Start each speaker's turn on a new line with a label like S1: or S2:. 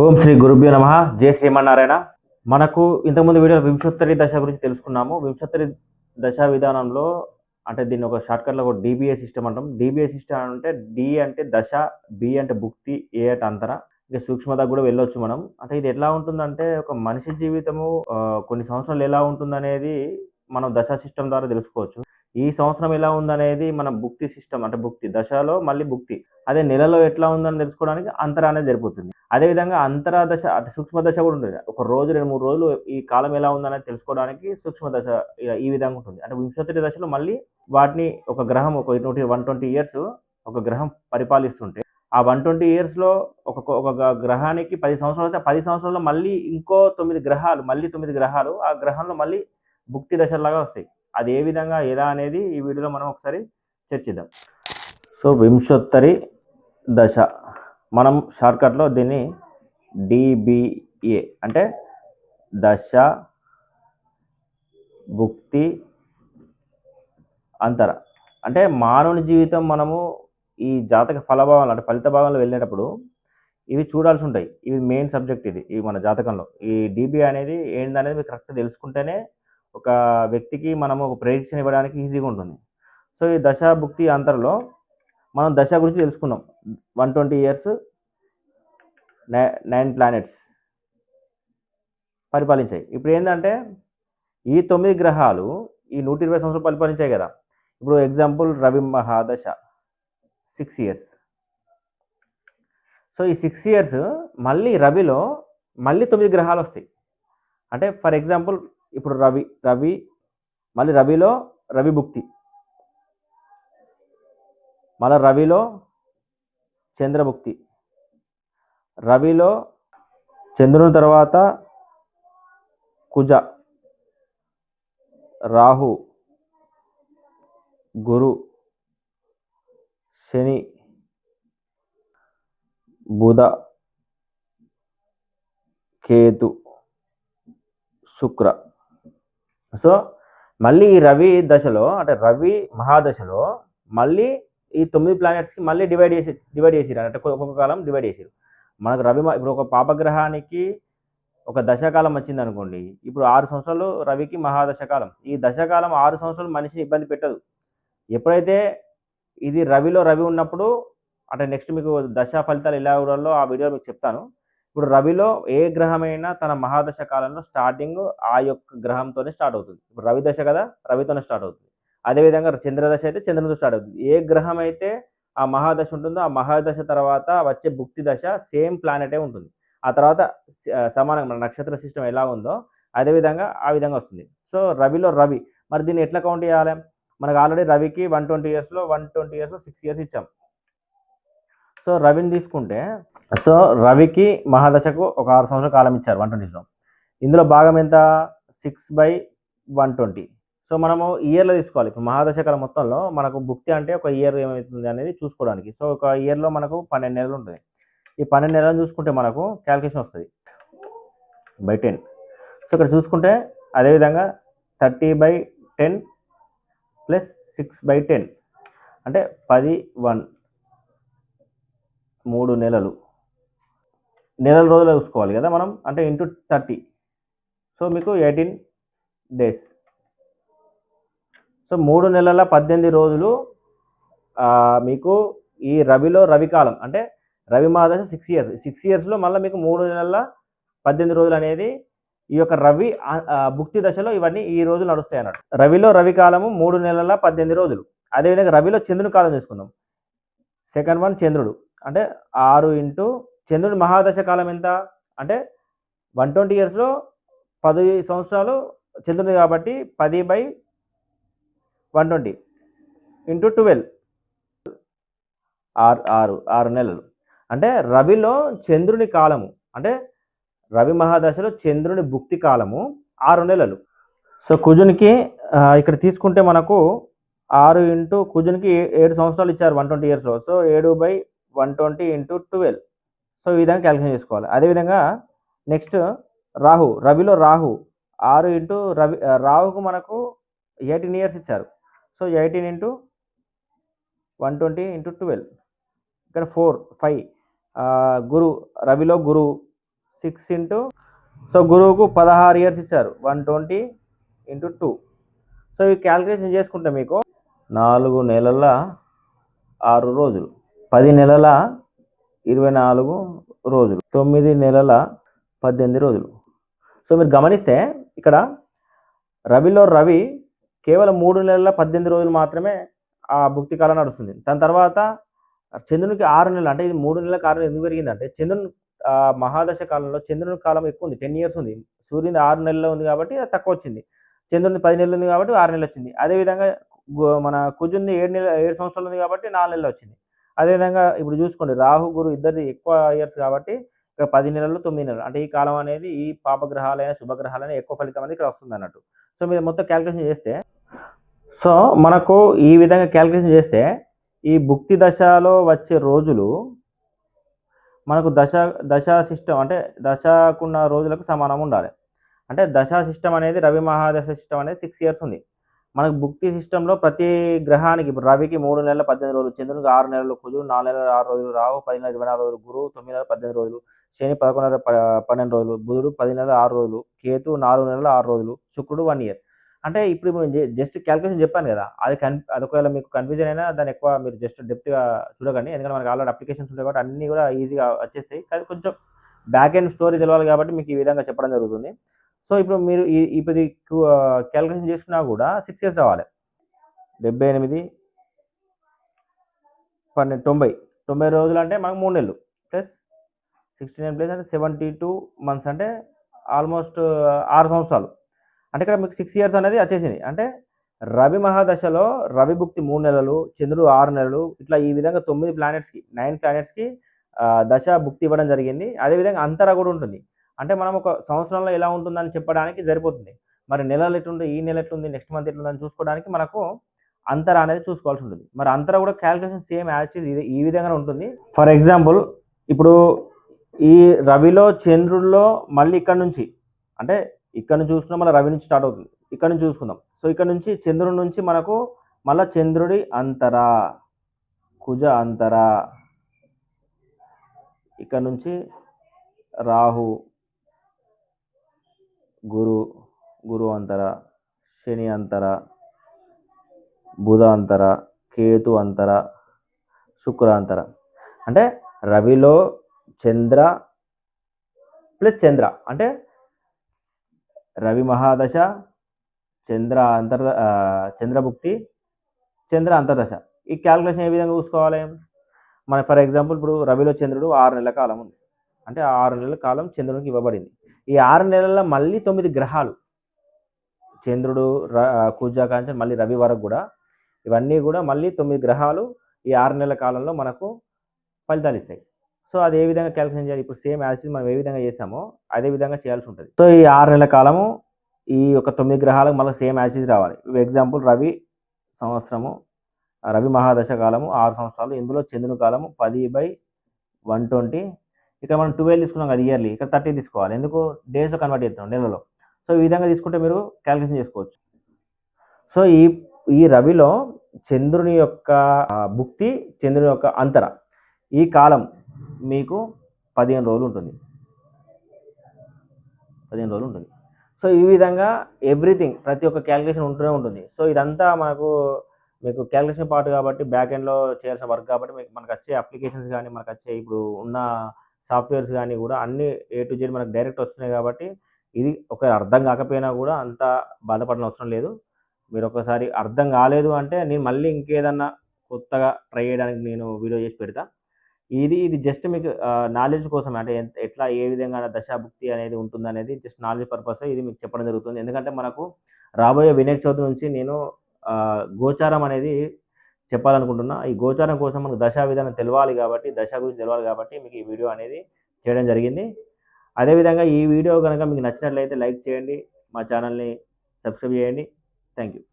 S1: ఓం శ్రీ గురుభ్యో నమ. జయ శ్రీమన్నారాయణ. మనకు ఇంతకుముందు వీడియో వింశోత్తరి దశ గురించి తెలుసుకున్నాము. వింశోత్తరి దశ విధానంలో అంటే దీన్ని ఒక షార్ట్కట్లో ఒక డిబిఏ సిస్టమ్ అంటాం. డిబిఏ సిస్టమ్ అంటే డి అంటే దశ బి అంటే భుక్తి ఏ అంటే అంతర. ఇక సూక్ష్మత కూడా వెళ్ళొచ్చు మనం. అంటే ఇది ఎట్లా ఉంటుందంటే ఒక మనిషి జీవితము కొన్ని సంవత్సరాలు ఎలా ఉంటుందనేది మనం దశ సిస్టమ్ ద్వారా తెలుసుకోవచ్చు. ఈ సంవత్సరం ఎలా ఉందనేది మన భుక్తి సిస్టమ్ అంటే భుక్తి దశలో మళ్ళీ భుక్తి. అదే నెలలో ఎట్లా ఉందని తెలుసుకోవడానికి అంతరానే అనేది జరిపోతుంది అదేవిధంగా అంతర దశ అంటే సూక్ష్మ దశ కూడా ఉంటుంది ఒక రోజు రెండు మూడు రోజులు ఈ కాలం ఎలా ఉందనేది తెలుసుకోవడానికి సూక్ష్మ దశ ఈ విధంగా ఉంటుంది. అంటే వింశోత్తరి దశలో మళ్ళీ వాటిని ఒక గ్రహం ఒక నూటి వన్ ట్వంటీ ఇయర్స్ ఒక గ్రహం పరిపాలిస్తుంటే ఆ వన్ ట్వంటీ ఇయర్స్లో ఒక ఒక గ్రహానికి పది సంవత్సరాలు అయితే పది సంవత్సరాల్లో మళ్ళీ ఇంకో తొమ్మిది గ్రహాలు మళ్ళీ తొమ్మిది గ్రహాలు ఆ గ్రహంలో మళ్ళీ భుక్తి దశలాగా వస్తాయి. అది ఏ విధంగా ఎలా అనేది ఈ వీడియోలో మనం ఒకసారి చర్చిద్దాం. సో వింశోత్తరి దశ. మనం షార్ట్కట్లో దీన్ని డిబిఏ అంటే దశ భుక్తి అంతర. అంటే మానవుని జీవితం మనము ఈ జాతక ఫలభావాలు అంటే ఫలిత భాగంలో వెళ్ళేటప్పుడు ఇవి చూడాల్సి ఉంటాయి. ఇవి మెయిన్ సబ్జెక్ట్ ఇది ఇవి మన జాతకంలో. ఈ డిబి అనేది ఏంటనేది మీకు కరెక్ట్ తెలుసుకుంటేనే ఒక వ్యక్తికి మనము ఒక ప్రెడిక్షన్ ఇవ్వడానికి ఈజీగా ఉంటుంది. సో ఈ దశ భుక్తి అంతరలో మనం దశ గురించి తెలుసుకున్నాం. One twenty years nine planets పరిపాలించాయి. ఇప్పుడు ఏంటంటే ఈ తొమ్మిది గ్రహాలు ఈ నూట ఇరవై సంవత్సరాలు పరిపాలించాయి కదా. ఇప్పుడు ఎగ్జాంపుల్ రవి మహాదశ సిక్స్ ఇయర్స్. సో ఈ సిక్స్ ఇయర్స్ మళ్ళీ రవిలో మళ్ళీ తొమ్మిది గ్రహాలు వస్తాయి. అంటే ఫర్ ఎగ్జాంపుల్ ఇప్పుడు రవి రవి మళ్ళీ రవిలో రవి భుక్తి. మళ్ళీ రవిలో చంద్రభుక్తి రవిలో చంద్రుని తర్వాత కుజ రాహు గురు శని బుధ కేతు శుక్ర. సో మళ్ళీ ఈ రవి దశలో అంటే రవి మహాదశలో మళ్ళీ ఈ తొమ్మిది ప్లానెట్స్కి మళ్ళీ డివైడ్ చేసి డివైడ్ చేసిరు అంటే ఒక్కొక్క కాలం డివైడ్ చేసిరు మనకు రవి ఇప్పుడు ఒక పాపగ్రహానికి ఒక దశకాలం వచ్చింది అనుకోండి. ఇప్పుడు ఆరు సంవత్సరాలు రవికి మహాదశకాలం. ఈ దశకాలం ఆరు సంవత్సరాలు మనిషిని ఇబ్బంది పెట్టదు. ఎప్పుడైతే ఇది రవిలో రవి ఉన్నప్పుడు అంటే నెక్స్ట్ మీకు దశ ఫలితాలు ఎలా ఉండాలో ఆ వీడియో మీకు చెప్తాను. ఇప్పుడు రవిలో ఏ గ్రహమైనా తన మహాదశ కాలంలో స్టార్టింగ్ ఆ యొక్క గ్రహంతోనే స్టార్ట్ అవుతుంది. ఇప్పుడు రవి దశ కదా రవితోనే స్టార్ట్ అవుతుంది. అదేవిధంగా చంద్రదశ అయితే చంద్రునితో స్టార్ట్ అవుతుంది. ఏ గ్రహం అయితే ఆ మహాదశ ఉంటుందో ఆ మహాదశ తర్వాత వచ్చే భుక్తి దశ సేమ్ ప్లానెటే ఉంటుంది. ఆ తర్వాత సమానంగా మన నక్షత్ర సిస్టమ్ ఎలా ఉందో అదేవిధంగా ఆ విధంగా వస్తుంది. సో రవిలో రవి. మరి దీన్ని ఎట్లా కౌంట్ చేయాలి? మనకు ఆల్రెడీ రవికి వన్ ట్వంటీ ఇయర్స్లో వన్ ట్వంటీ ఇయర్స్లో సిక్స్ ఇయర్స్ ఇచ్చాం. సో రవిని తీసుకుంటే సో రవికి మహాదశకు ఒక ఆరు సంవత్సరాల కాలం ఇచ్చారు వన్ ట్వంటీస్లో ఇందులో భాగం ఎంత? Six by one twenty. So మనము ఇయర్లో తీసుకోవాలి. ఇప్పుడు మహాదశ కాలం మొత్తంలో మనకు భుక్తి అంటే ఒక ఇయర్ ఏమవుతుంది అనేది చూసుకోవడానికి. సో ఒక ఇయర్లో మనకు పన్నెండు నెలలు ఉంటుంది. ఈ పన్నెండు నెలలను చూసుకుంటే మనకు క్యాల్కులేషన్ వస్తుంది. By ten. సో ఇక్కడ చూసుకుంటే అదేవిధంగా thirty by ten plus six by ten. అంటే పది వన్. మూడు నెలలు. నెలల రోజులు చూసుకోవాలి కదా మనం? అంటే ఇంటూ థర్టీ. సో మీకు ఎయిటీన్ డేస్. సో మూడు నెలల పద్దెనిమిది రోజులు మీకు ఈ రవిలో రవికాలం అంటే రవి మహాదశ సిక్స్ ఇయర్స్ సిక్స్ ఇయర్స్లో మళ్ళీ మీకు మూడు నెలల పద్దెనిమిది రోజులు అనేది ఈ యొక్క రవి భుక్తి దశలో ఇవన్నీ ఈ రోజులు నడుస్తాయి అన్నట్టు. రవిలో రవి కాలము మూడు నెలల పద్దెనిమిది రోజులు. అదేవిధంగా రవిలో చంద్రుని కాలం తీసుకుందాం సెకండ్ వన్ చంద్రుడు. అంటే ఆరు ఇంటూ చంద్రుని మహాదశ కాలం ఎంత? అంటే వన్ ట్వంటీ ఇయర్స్లో పది సంవత్సరాలు చంద్రుని కాబట్టి పది by one twenty into twelve. ఆరు ఆరు ఆరు నెలలు. అంటే రవిలో చంద్రుని కాలము అంటే రవి మహాదశలో చంద్రుని భుక్తి కాలము ఆరు నెలలు. సో కుజునికి ఇక్కడ తీసుకుంటే మనకు ఆరు ఇంటూ కుజునికి ఏ- ఏడు సంవత్సరాలు ఇచ్చారు వన్ ట్వంటీ ఇయర్స్లో సో ఏడు by one twenty into twelve. So ఈ విధంగా క్యాల్కులేషన్ చేసుకోవాలి. అదేవిధంగా నెక్స్ట్ రాహు రవిలో రాహు ఆరు ఇంటూ రవి రాహుకు మనకు ఎయిటీన్ ఇయర్స్ ఇచ్చారు. So eighteen into one twenty into twelve. ఇక్కడ ఫోర్ ఫైవ్ గురు రవిలో గురు సిక్స్ ఇంటూ సో గురువుకు పదహారు ఇయర్స్ ఇచ్చారు. One twenty into two. So ఇవి క్యాలిక్యులేషన్ చేసుకుంటే మీకు నాలుగు నెలల ఆరు రోజులు. పది నెలల ఇరవై నాలుగు రోజులు తొమ్మిది నెలల పద్దెనిమిది రోజులు. సో మీరు గమనిస్తే ఇక్కడ రవిలో రవి కేవలం మూడు నెలల పద్దెనిమిది రోజులు మాత్రమే ఆ భుక్తి కాలం నడుస్తుంది. దాని తర్వాత చంద్రునికి ఆరు నెలలు అంటే ఇది మూడు నెలల కాలం ఎందుకు పెరిగిందంటే చంద్రుని ఆ, మహాదశ కాలంలో చంద్రుని కాలం ఎక్కువ ఉంది టెన్ ఇయర్స్ ఉంది. సూర్యుని ఆరు నెలల్లో ఉంది కాబట్టి అది తక్కువ వచ్చింది. చంద్రుని పది నెలలు ఉంది కాబట్టి ఆరు నెలలు వచ్చింది. అదేవిధంగా మన కుజుని ఏడు నెల ఏడు సంవత్సరాలు ఉంది కాబట్టి నాలుగు నెలలు వచ్చింది. అదేవిధంగా ఇప్పుడు చూసుకోండి రాహు గురు ఇద్దరిది ఎక్కువ ఇయర్స్ కాబట్టి ఇక్కడ పది నెలలు తొమ్మిది నెలలు. అంటే ఈ కాలం అనేది ఈ పాపగ్రహాలైన శుభగ్రహాలైన ఎక్కువ ఫలితం అనేది ఇక్కడ వస్తుంది అన్నట్టు. సో మీరు మొత్తం క్యాలిక్యులేషన్ చేస్తే సో మనకు ఈ విధంగా క్యాలిక్యులేషన్ చేస్తే ఈ భుక్తి దశలో వచ్చే రోజులు మనకు దశ దశా సిస్టమ్ అంటే దశకున్న రోజులకు సమానం ఉండాలి. అంటే దశా సిస్టమ్ అనేది రవి మహాదశ సిస్టమ్ అనేది సిక్స్ ఇయర్స్ ఉంది. మనకు భుక్తి సిస్టంలో ప్రతి గ్రహానికి ఇప్పుడు రవికి మూడు నెలల పద్దెనిమిది రోజులు చంద్రునికి ఆరు నెలలు కుజుడు నాలుగు నెలల ఆరు రోజులు రావు పది నెలల ఇరవై నాలుగు రోజులు గురువు తొమ్మిది నెలల పద్దెనిమిది రోజులు శని పదకొండు నెలల పన్నెండు రోజులు బుధుడు పది నెలల ఆరు రోజులు కేతు నాలుగు నెలల ఆరు రోజులు శుక్రుడు వన్ ఇయర్. అంటే ఇప్పుడు నేను జస్ట్ క్యాలిక్యులేషన్ చెప్పాను కదా అది కన్ అది ఒకవేళ మీకు కన్ఫ్యూజన్ అయినా దాన్ని ఎక్కువ మీరు జస్ట్ డెప్త్గా చూడకండి ఎందుకంటే మనకి ఆల్రెడీ అప్లికేషన్స్ ఉంటాయి కాబట్టి అన్నీ కూడా ఈజీగా వచ్చేస్తాయి. కానీ కొంచెం బ్యాక్ అండ్ స్టోరీ తెలవాలి కాబట్టి మీకు ఈ విధంగా చెప్పడం జరుగుతుంది. సో ఇప్పుడు మీరు ఈ ఇప్పుడు క్యాలిక్యులేషన్ చేసుకున్నా కూడా సిక్స్ ఇయర్స్ రావాలి. డెబ్బై ఎనిమిది పన్నెండు తొంభై. తొంభై రోజులు అంటే మనకు మూడు నెలలు. ప్లస్ సిక్స్టీ నైన్ ప్లస్ అంటే సెవెంటీ టూ మంత్స్ అంటే ఆల్మోస్ట్ ఆరు సంవత్సరాలు. అంటే ఇక్కడ మీకు సిక్స్ ఇయర్స్ అనేది వచ్చేసింది. అంటే రవి మహాదశలో రవి భుక్తి మూడు నెలలు చంద్రుడు ఆరు నెలలు ఇట్లా ఈ విధంగా తొమ్మిది ప్లానెట్స్కి నైన్ ప్లానెట్స్కి దశ భుక్తి ఇవ్వడం జరిగింది. అదేవిధంగా అంతరా కూడా ఉంటుంది. అంటే మనం ఒక సంవత్సరంలో ఎలా ఉంటుందని చెప్పడానికి సరిపోతుంది. మరి నెలలు ఎట్లుంది ఈ నెల ఎట్లుంది నెక్స్ట్ మంత్ ఎట్లుందని చూసుకోవడానికి మనకు అంతర అనేది చూసుకోవాల్సి ఉంటుంది. మరి అంతర కూడా క్యాలిక్యులేషన్ సేమ్ యాజ్ ఇది ఈ విధంగానే ఉంటుంది. ఫర్ ఎగ్జాంపుల్ ఇప్పుడు ఈ రవిలో చంద్రుడిలో మళ్ళీ ఇక్కడ నుంచి అంటే ఇక్కడ నుంచి చూసుకున్నాం మళ్ళీ రవి నుంచి స్టార్ట్ అవుతుంది. ఇక్కడ నుంచి చూసుకుందాం. సో ఇక్కడ నుంచి చంద్రుడి నుంచి మనకు మళ్ళీ చంద్రుడి అంతర కుజ అంతర. ఇక్కడ నుంచి రాహు గురు గురు అంతర శని అంతర బుధ అంతర కేతు అంతర శుక్ర అంతర అంటే రవిలో చంద్ర ప్లస్ చంద్ర. అంటే రవి మహాదశ చంద్ర అంతర్ చంద్రభుక్తి చంద్ర అంతర్దశ. ఈ క్యాలిక్యులేషన్ ఏ విధంగా చూసుకోవాలి? మన ఫర్ ఎగ్జాంపుల్ ఇప్పుడు రవిలో చంద్రుడు ఆరు నెలల కాలం ఉంది. అంటే ఆరు నెలల కాలం చంద్రునికి ఇవ్వబడింది. ఈ ఆరు నెలల్లో మళ్ళీ తొమ్మిది గ్రహాలు. చంద్రుడు ర కుజ మళ్ళీ రవి వరకు కూడా ఇవన్నీ కూడా మళ్ళీ తొమ్మిది గ్రహాలు ఈ ఆరు నెలల కాలంలో మనకు ఫలితాలు ఇస్తాయి. సో అది ఏ విధంగా క్యాల్కులేషన్ చేయాలి? ఇప్పుడు సేమ్ యాసిడ్ మనం ఏ విధంగా చేసామో అదే విధంగా చేయాల్సి ఉంటుంది. సో ఈ ఆరు నెలల కాలము ఈ యొక్క తొమ్మిది గ్రహాలకు మళ్ళీ సేమ్ యాసిడ్ రావాలి. ఎగ్జాంపుల్ రవి సంవత్సరము రవి మహాదశ కాలము ఆరు సంవత్సరాలు. ఇందులో చంద్రుని కాలము పది బై వన్ ట్వంటీ ఇక్కడ మనం ట్వెల్వ్ తీసుకున్నాం కదా ఇయర్లీ ఇక్కడ థర్టీ తీసుకోవాలి. ఎందుకు? డేస్లో కన్వర్ట్ చేస్తాం నెలలో. సో ఈ విధంగా తీసుకుంటే మీరు క్యాలిక్యులేషన్ చేసుకోవచ్చు. సో ఈ ఈ రవిలో చంద్రుని యొక్క భుక్తి చంద్రుని యొక్క అంతర ఈ కాలం మీకు పదిహేను రోజులు ఉంటుంది. పదిహేను రోజులు ఉంటుంది. సో ఈ విధంగా ఎవ్రీథింగ్ ప్రతి ఒక్క క్యాలిక్యులేషన్ ఉంటూనే ఉంటుంది. సో ఇదంతా మనకు మీకు క్యాలిక్యులేషన్ పార్ట్ కాబట్టి బ్యాక్ ఎండ్లో చేయాల్సిన వర్క్ కాబట్టి మీకు మనకు వచ్చే అప్లికేషన్స్ కానీ మనకు వచ్చే ఇప్పుడు ఉన్న సాఫ్ట్వేర్స్ కానీ కూడా అన్ని ఏ టు జెడ్ మనకు డైరెక్ట్ వస్తున్నాయి కాబట్టి ఇది ఒక అర్థం కాకపోయినా కూడా అంత బాధపడిన అవసరం లేదు. మీరు ఒకసారి అర్థం కాలేదు అంటే నేను మళ్ళీ ఇంకేదన్నా కొత్తగా ట్రై చేయడానికి నేను వీడియో చేసి పెడతా. ఇది ఇది జస్ట్ మీకు నాలెడ్జ్ కోసం అంటే ఎంత ఎట్లా ఏ విధంగా దశాభుక్తి అనేది ఉంటుంది అనేది జస్ట్ నాలెడ్జ్ పర్పస్ ఇది మీకు చెప్పడం జరుగుతుంది. ఎందుకంటే మనకు రాబోయే వినాయక చవితి నుంచి నేను గోచారం అనేది చెప్పాలనుకుంటున్నా ఈ గోచారం కోసం మనకు దశా విధానం తెలవాలి కాబట్టి దశ గురించి తెలవాలి కాబట్టి మీకు ఈ వీడియో అనేది చేయడం జరిగింది. అదేవిధంగా ఈ వీడియో కనుక మీకు నచ్చినట్లయితే లైక్ చేయండి మా ఛానల్ని సబ్స్క్రైబ్ చేయండి. Thank you